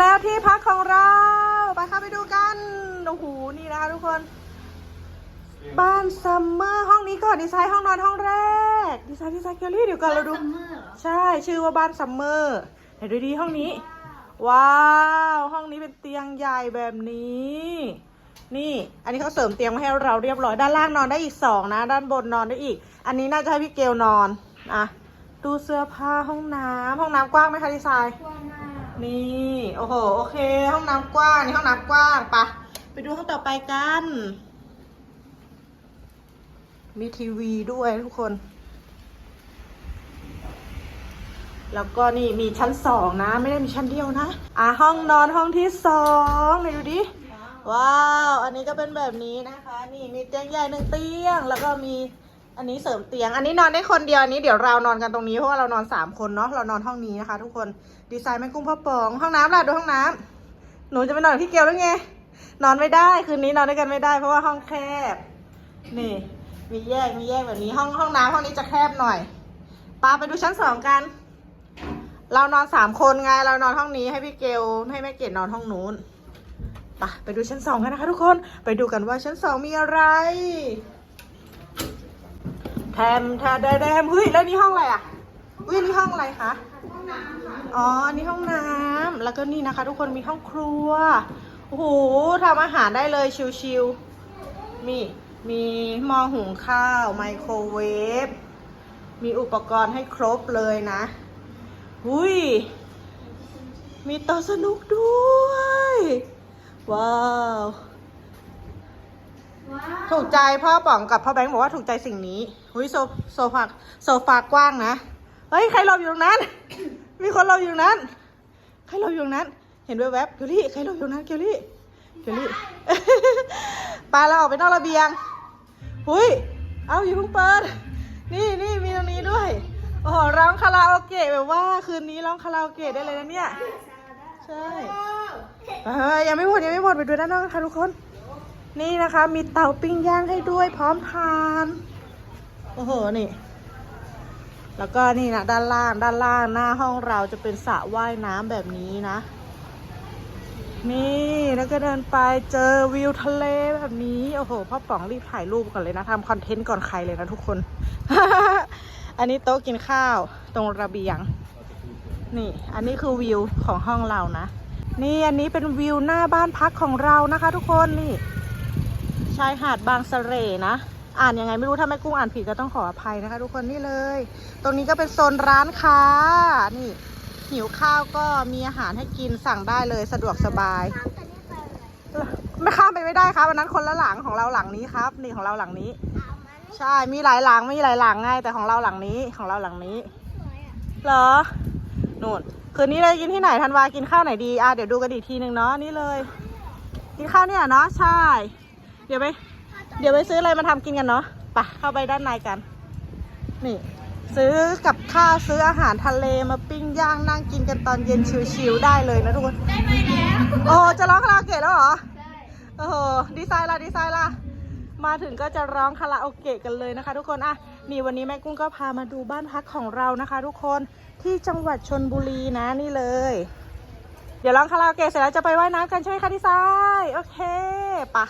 แล้วที่พักของเรา ไปเข้าไปดูกัน โอ้โห นี่นะคะทุกคน บ้านซัมเมอร์ห้องนี้ก่อนดีไซน์ห้องนอนห้องแรก ดีไซน์ดีไซน์เกลลี่เดี๋ยวก่อนเราดูซัมเมอร์เหรอใช่ชื่อว่าบ้านซัมเมอร์ไหนดูดีห้องนี้ ว้าว ห้องนี้เป็นเตียงใหญ่แบบนี้ นี่ อันนี้เขาเสริมเตียงมาให้เราเรียบร้อย ด้านล่างนอนได้อีกสองนะ ด้านบนนอนได้อีก อันนี้น่าจะให้พี่เกลนอน อะตู้เสื้อผ้าห้องน้ำห้องน้ำกว้างไหมคะดีไซน์กว้างมาก นี่โอ้โหโอเค ห้องน้ำกว้างนี่ห้องน้ำกว้างปะไปดูห้องต่อไปกัน มีทีวีด้วยทุกคน แล้วก็นี่มีชั้นสองนะ ไม่ได้มีชั้นเดียวนะ อะห้องนอนห้องที่สองไหนดูดิว้าว อันนี้ก็เป็นแบบนี้นะคะ นี่มีเตียงใหญ่หนึ่งเตียง แล้วก็มี อันนี้เสริมเตียง อันนี้นอนได้คนเดียวอันนี้เดี๋ยวเรานอนกันตรงนี้เพราะว่าเรานอนสามคนเนาะ เรานอนห้องนี้นะคะ ทุกคน ดีไซน์แม่กุ้งพ่อปอง ห้องน้ำล่ะดูห้องน้ำหนูจะไปนอนกับพี่เกลแล้วไง นอนไม่ได้คืนนี้นอนด้วยกันไม่ได้ เพราะว่าห้องแคบ นี่ มีแยกมีแยกแบบนี้ห้องห้องน้ำห้องนี้จะแคบหน่อยปาไปดูชั้นสองกัน เรานอนสามคนไง เรานอนห้องนี้ให้พี่เกลให้แม่เกดนอนห้องนู้นไปไปดูชั้นสองกันนะคะ ทุกคน ไปดูกันว่าชั้นสองมีอะไร แทมแทมแดแดมเฮ้ยแล้วนี่ห้องอะไรอะอุ้ยนี่ห้องอะไรคะอ๋อนี่ห้องน้ำแล้วก็นี่นะคะ ทุกคนมีห้องครัวโอ้โหทำอาหารได้เลยชิวๆมีมีหม้อหุงข้าวไมโครเวฟมีอุปกรณ์ให้ครบเลยนะหุยมีโต๊ะสนุกด้วย ว้า ถูกใจพ่อป๋องกับพ่อแบงค์บอกว่าถูกใจสิ่งนี้หุยโซโซฟาโซฟากว้างนะ เฮ้ย ใครหลบอยู่ตรงนั้น มีคนหลบอยู่ตรงนั้น ใครหลบอยู่ตรงนั้น เห็นแวบๆเกลลี่ ใครหลบอยู่ตรงนั้นเกลลี่เกลลี่ไปเราออกไปนอกระเบียง หุยเอาอยู่เพิ่งเปิด นี่นี่มีตรงนี้ด้วย โอ้โหร้องคาราโอเกะแบบว่าคืนนี้ร้องคาราโอเกะได้เลยนะเนี่ย ใช่ เฮ้ยยังไม่หมดยังไม่หมดไปดูด้านนอกกันค่ะทุกคน นี่นะคะ มีเตาปิ้งย่างให้ด้วยพร้อมทาน โอ้โห นี่ แล้วก็นี่นะด้านล่างด้านล่างหน้าห้องเราจะเป็นสระว่ายน้ำแบบนี้นะ นี่แล้วก็เดินไปเจอวิวทะเลแบบนี้ โอ้โห พ่อป๋องรีบถ่ายรูปก่อนเลยนะทำคอนเทนต์ก่อนใครเลยนะทุกคน อันนี้โต๊ะกินข้าวตรงระเบียง นี่ อันนี้คือวิวของห้องเรานะ นี่อันนี้เป็นวิวหน้าบ้านพักของเรานะคะ ทุกคนนี่ ชายหาดบางสะเสร่นะ อ่านยังไงไม่รู้ถ้าแม่กุ้งอ่านผิดก็ต้องขออภัยนะคะ ทุกคนนี่เลย ตรงนี้ก็เป็นโซนร้านค้า นี่ หิวข้าวก็มีอาหารให้กินสั่งได้เลยสะดวกสบาย ไม่ข้ามไปไม่ได้ครับอันนั้นคนละหลังของเราหลังนี้ครับ นี่ของเราหลังนี้ ใช่มีหลายหลังมีหลายหลังไงแต่ของเราหลังนี้ของเราหลังนี้เหรอนู่นคืนนี้เรากินที่ไหนธันวากินข้าวไหนดีอะเดี๋ยวดูกันอีกทีหนึ่งเนาะนี่เลย กินข้าวเนี่ยเนาะใช่ เดี๋ยวไป เดี๋ยวไปซื้ออะไรมาทำกินกันเนาะไปเข้าไปด้านในกัน นี่ ซื้อกับข้าวซื้ออาหารทะเลมาปิ้งย่างนั่งกินกันตอนเย็นชิวๆได้เลยนะทุกคน ได้ไหมแล้วโอ้จะร้องคาราโอเกะแล้วเหรอใช่โอ้โหดีไซน์ล่ะดีไซน์ล่ะมาถึงก็จะร้องคาราโอเกะกันเลยนะคะ ทุกคนอะนี่วันนี้แม่กุ้งก็พามาดูบ้านพักของเรานะคะ ทุกคนที่จังหวัดชนบุรีนะนี่เลย เดี๋ยวร้องคาราโอเกะเสร็จแล้วจะไปว่ายน้ำกันใช่ไหมคะดีไซน์โอเคปะ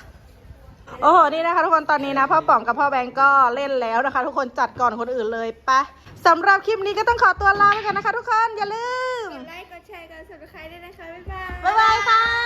โอ้โห นี่นะคะทุกคน ตอนนี้นะพ่อป๋องกับพ่อแบงก์ก็เล่นแล้วนะคะ ทุกคนจัดก่อนคนอื่นเลยไปะสำหรับคลิปนี้ก็ต้องขอตัวลาไปกันนะคะ ทุกคน อย่าลืม กดไลค์กดแชร์กด subscribe ด้วยนะคะ บ๊ายบาย บ๊ายบ